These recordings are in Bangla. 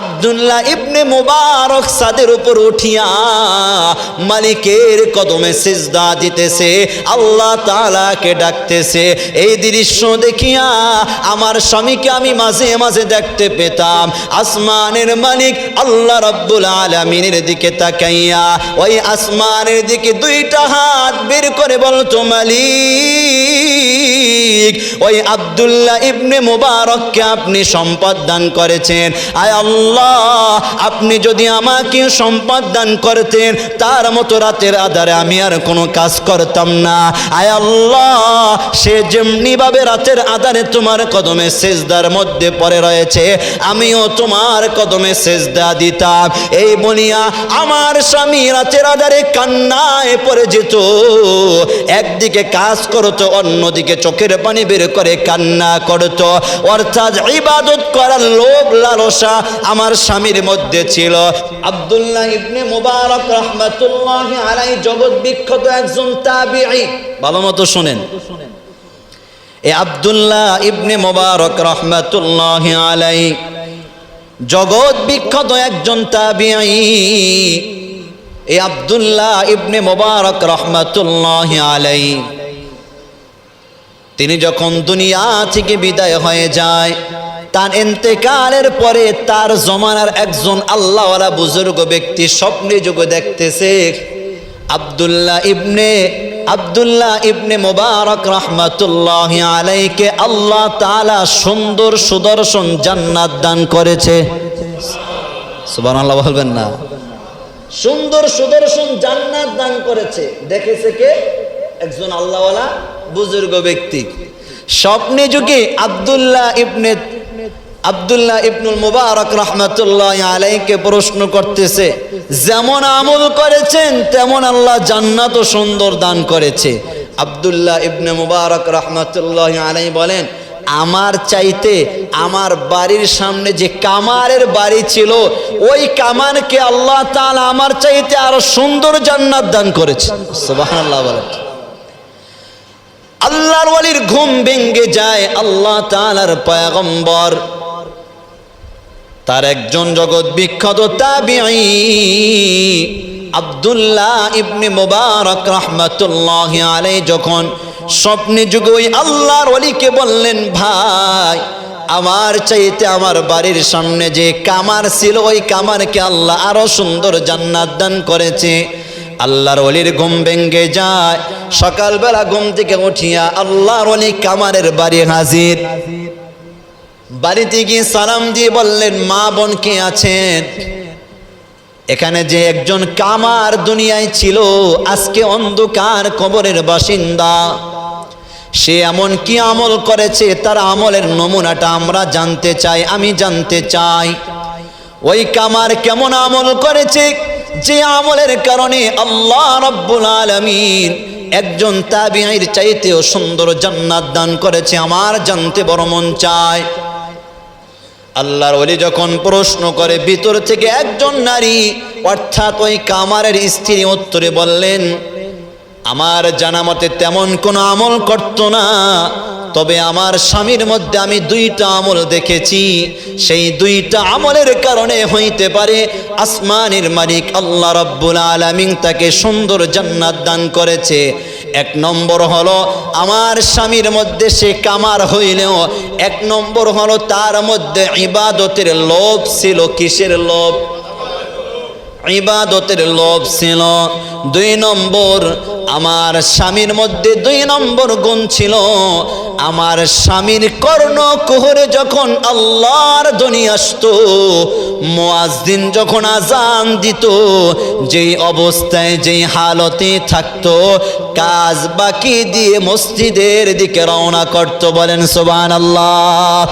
আব্দুল্লাহ ইবনে মুবারক সাদের উপর উঠিয়া মালিকের কদমে সিজদা দিতেছে, আল্লাহ তাআলাকে ডাকতেছে, এই দৃশ্য দেখিয়া আমার স্বামীকে আমি মাঝে মাঝে দেখতে পেতাম। আসমানের মালিক আল্লাহ রব্বুল আলমিনের দিকে তাকাইয়া ওই আসমানের দিকে দুইটা হাত বের করে বলতো মালিক, ওই আব্দুল্লাহ ইবনে মুবারককে আপনি সম্পদ দান করেছেন। আয় আল্লাহ আপনি যদি আমাকে সম্পদ দান করতেন, তার মতো রাতের আধারে আমি আর কোনো কাজ করতাম না। আয় আল্লাহ, সে যেমনিভাবে রাতের আধারে তোমার কদমে সেজদার মধ্যে পড়ে রয়েছে, আমিও তোমার কদমে সেজদা দিতাম। এই বলিয়া আমার স্বামী রাতের আধারে কান্নায় পড়ে যেত। একদিকে কাজ করতো, অন্যদিকে চোখের পানি বের করে কান্না করতো। অর্থাৎ ইবাদত করার লোভ লালসা আমার স্বামীর মধ্যে ছিল। আব্দুল্লাহ ইবনে মুবারক রহমাতুল্লাহ আলাই জগৎ বিখ্যাত একজন তাবিঈ। ভালো মতো শুনেন। এ আব্দুল্লাহ ইবনে মুবারক রহমাতুল্লাহ আলাই জগৎ বিখ্যাত একজন তাবিঈ। এ আব্দুল্লাহ ইবনে মোবারক রহমাতুল্লাহ আলাই তিনি যখন দুনিয়া থেকে বিদায় হয়ে যায় তার এন্তেকালের পরে তার জমানার একজন আল্লাহওয়ালা বুজুর্গ ব্যক্তি স্বপ্নে যুগে দেখতেছে আব্দুল্লাহ ইবনে আব্দুল্লাহ ইবনে মোবারক রহমাতুল্লাহ আলাইকে আল্লাহ তালা সুন্দর সুদর্শন জান্নাত দান করেছে। সুবহানাল্লাহ বলবেন না। সুন্দর সুদর্শন জান্নাত দান করেছে। দেখেছে কে? একজন আল্লাহওয়ালা বুজুর্গ ব্যক্তি। স্বপ্নে যুগে আব্দুল্লাহ ইবনে আব্দুল্লাহ ইবনুল মুবারক রহমতুল্লাহ আলাইকে প্রশ্ন করতেছে, যেমন আমল করেছেন, তেমন আল্লাহ জান্নাত সুন্দর দান করেছে। আব্দুল্লাহ ইবনে মুবারক রহমতুল্লাহ আলাই বলেন, আমার চাইতে আমার বাড়ির সামনে যে কামারের বাড়ি ছিল, ওই কামানকে আল্লাহ তাআলা আমার চাইতে আরও সুন্দর জান্নাত দান করেছে। সুবহানাল্লাহ বলেন। আল্লাহর ওয়ালির ঘুম ভেঙ্গে যায়, আল্লাহ তাআলার পয়গম্বর তার একজন জগৎ বিখ্যাত তাবিঈ আব্দুল্লাহ ইবনে মুবারক রহমাতুল্লাহ আলাই যখন স্বপ্নে যুগে ওই আল্লাহর ওলিকে বললেন, ভাই, আমার চাইতে আমার বাড়ির সামনে যে কামার ছিল, ওই কামারকে আল্লাহ আরও সুন্দর জান্নাত দান করেছে। আল্লাহর অলির ঘুম ভেঙ্গে যায়। সকালবেলা ঘুম থেকে উঠিয়া আল্লাহর অলি কামারের বাড়ি হাজির। বাড়িতে গিয়ে সালাম দিয়ে বললেন, মা বোন কে আছেন? এখানে যে একজন কামার দুনিয়ায় ছিল, আজকে অন্ধকার কবরের বাসিন্দা। সে এমন কি আমল করেছে, তার আমলের নমুনাটা আমরা জানতে চাই, আমি জানতে চাই। ওই কামার কেমন আমল করেছে? যে আমলের কারণে আল্লাহ রব্বুল আলমিন একজন তাবিআইর চাইতেও সুন্দর জান্নাত দান করেছে, আমার জানতে বড় মন চায়। আল্লাহর ওলি যখন প্রশ্ন করে, ভিতর থেকে একজন নারী, অর্থাৎ ওই কামারের স্ত্রী উত্তরে বললেন, আমার জানা মতে তেমন কোনো আমল করত না, তবে আমার স্বামীর মধ্যে আমি দুইটা আমল দেখেছি। সেই দুইটা আমলের কারণে হইতে পারে আসমানের মালিক আল্লাহ রব্বুল আলমিন তাকে সুন্দর জান্নাত দান করেছে। এক নম্বর হলো, আমার স্বামীর মধ্যে সে কামার হইলেও, এক নম্বর হলো তার মধ্যে ইবাদতের লোভ ছিল, কিসের লোভ? ইবাদতের লোভ ছিল। দুই নম্বর, আমার স্বামীর মধ্যে দুই নম্বর গুণ ছিল, আমার স্বামীর কর্ণ কুহরে যখন আল্লাহর ধ্বনি আসতো মুয়াজ্জিন যখন আজান দিত, যেই অবস্থায়, যেই হালতে থাকতো, কাজ বাকি দিয়ে মসজিদের দিকে রওনা করতো, বলেন সোবান আল্লাহ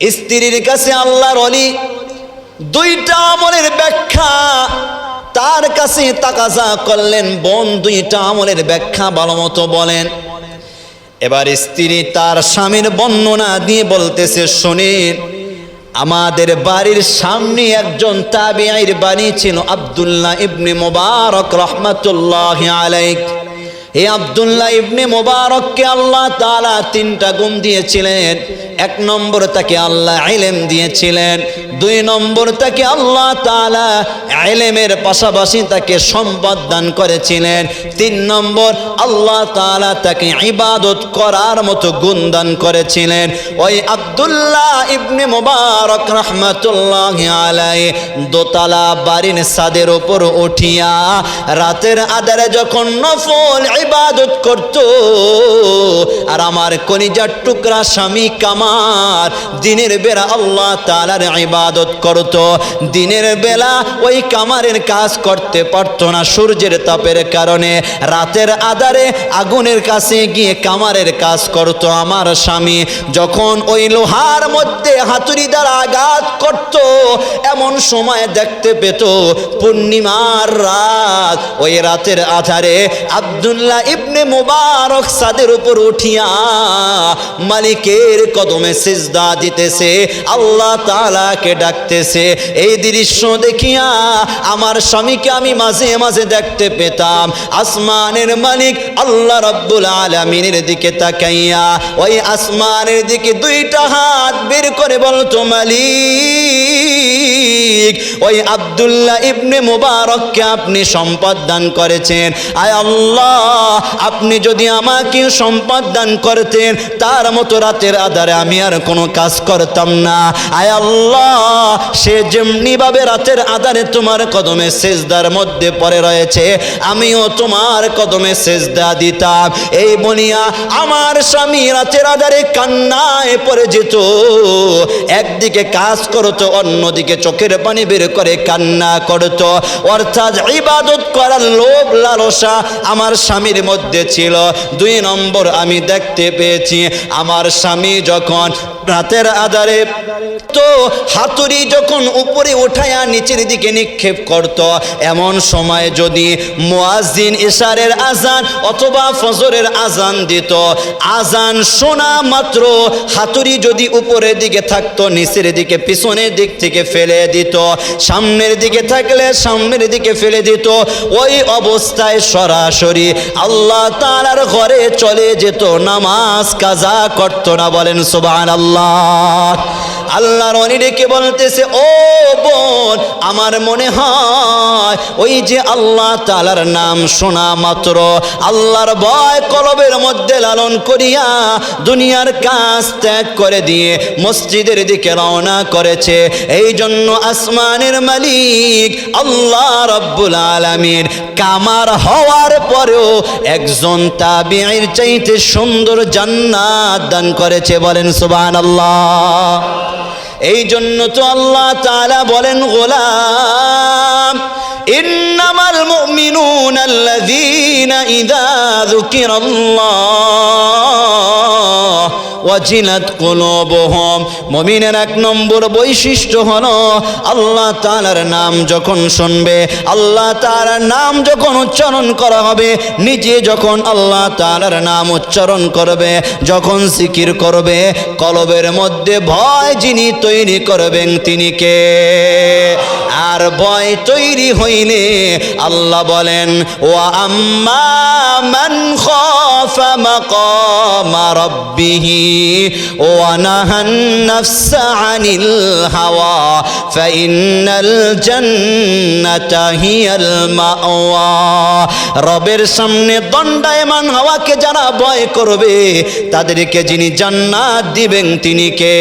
স্ত্রীর কাছে আল্লাহর অলি দুইটা আমলের ব্যাখ্যা, তার কাছে তাকাজা করলেন, বোন দুইটা আমলের ব্যাখ্যা ভালো মতো বলেন। এবার স্ত্রী তার স্বামীর বর্ণনা দিয়ে বলতেছে, শোনেন আমাদের বাড়ির সামনে একজন তাবিআইর বাণী ছিল আব্দুল্লাহ ইবনে মোবারক রহমাতুল্লাহ আলাইক এই আব্দুল্লাহ ইবনে মোবারককে আল্লাহ তালা তিনটা গুণ দিয়েছিলেন। এক নম্বর তাকে আল্লাহ আইলেম দিয়েছিলেন। দুই নম্বর তাকে আল্লাহ তালা আইলেমের পাশাপাশি তাকে সম্পদ দান করেছিলেন। তিন নম্বর আল্লাহ তালা তাকে ইবাদত করার মতো গুণ দান করেছিলেন। ওই আব্দুল্লাহ ইবনে মোবারক রহমাতুল্লাহ আলাই দোতলা বাড়ির সাদের ওপর উঠিয়া রাতের আদারে যখন নফল ইবাদত করত। আর আমার কলিজার টুকরা স্বামী কামার, দিনের বেলা আল্লাহ তালার ইবাদত করত। দিনের বেলা ওই কামারের কাজ করতে পারতো না সূর্যের তাপের কারণে। রাতের আদারে আগুনের কাছে গিয়ে কামারের কাজ করত আমার স্বামী। যখন ওই লোহার মধ্যে হাতুড়ি দ্বারা আঘাত করত, এমন সময় দেখতে পেত, পূর্ণিমার রাত, ওই রাতের আধারে আব্দুল্লাহ ইবনে মুবারক সাদের উপর উঠিয়া মালিকের কদমে সিজদা দিতেছে, আল্লাহ তাআলাকে ডাকতেছে, এই দৃশ্য দেখিয়া আমার স্বামীকে আমি মাঝে মাঝে দেখতে পেতাম। আসমানের মালিক আল্লাহ রব্বুল আলামিনের দিকে তাকাইয়া ওই আসমানের দিকে দুইটা হাত বের করে বলতো, মালিক, ওই আব্দুল্লাহ ইবনে মুবারককে আপনি সম্পদ দান করেছেন। আয় আল্লাহ, আপনি যদি আমাকে সম্পদ দান করতেন, তার মতো রাতের আধারে আমি আর কোনো কাজ করতাম না। আয় আল্লাহ, সে যেমনিভাবে রাতের আধারে তোমার কদমে সেজদার মধ্যে পড়ে রয়েছে, আমিও তোমার কদমে সেজদা দিতাম। এই বলিয়া আমার স্বামী রাতের আধারে কান্নায় পড়ে যেত। একদিকে কাজ করতো, অন্যদিকে চোখের পানি বের করে কান্না করতো। অর্থাৎ ইবাদত করার লোভ, লালসা আমার স্বামীর মধ্যে ছিল। দুই নম্বর আমি দেখতে পেয়েছি, আমার স্বামী যখন রাতের আধারে। তো হাতুড়ি যখন উপরে উঠায়া নিচের দিকে নিক্ষেপ করত, এমন সময় যদি মুয়াজ্জিন ইশারের আজান অথবা ফজরের আজান দিত আজান শোনা মাত্র হাতুড়ি যদি উপরের দিকে থাকতো, নিচের দিকে পিছনের দিক থেকে ফেলে দিত, সামনের দিকে থাকলে সামনের দিকে ফেলে দিত, ওই অবস্থায় সরাসরি আল্লাহ তাআলার ঘরে চলে যেত, নামাজ কাজা করতো না বলেন সুবহান আল্লাহ আল্লাহ আল্লাহর অনি ডেকে বলতেছে, ও বোন, আমার মনে হয় ওই যে আল্লাহ তালার নাম শোনা মাত্র। আল্লাহর ভয় কলবের মধ্যে লালন করিয়া দুনিয়ার কাজ ত্যাগ করে দিয়ে মসজিদের দিকে রওনা করেছে। এই জন্য আসমানের মালিক আল্লাহ রব্বুল আলামিন কামার হওয়ার পরেও একজন তাবিঈর চাইতে সুন্দর জান্নাত দান করেছে। বলেন সুবহানাল্লাহ। এই জন্য তো আল্লাহ তাআলা বলেন গোলাম ইন্নামাল মুমিনুন আল্লাযীনা ইযা যুকিরাল্লাহ। ওয়াজিলাত কুলুবুহুম। মুমিনের এক নম্বর বৈশিষ্ট্য হলো আল্লাহ তাআলার নাম যখন শুনবে, আল্লাহ তাআলার নাম যখন উচ্চারণ করা হবে, নিজে যখন আল্লাহ তাআলার নাম উচ্চারণ করবে, যখন জিকির করবে, কলবের মধ্যে ভয় যিনি তৈরি করবেন তিনি কে? আর ভয় তৈরি হইলে আল্লাহ বলেন ও আম্মা মান ওয়া হাওয়া রবের সামনে দণ্ডায়মান হওয়াকে যারা ভয় করবে, তাদেরকে যিনি জান্নাত দিবেন তিনি কে?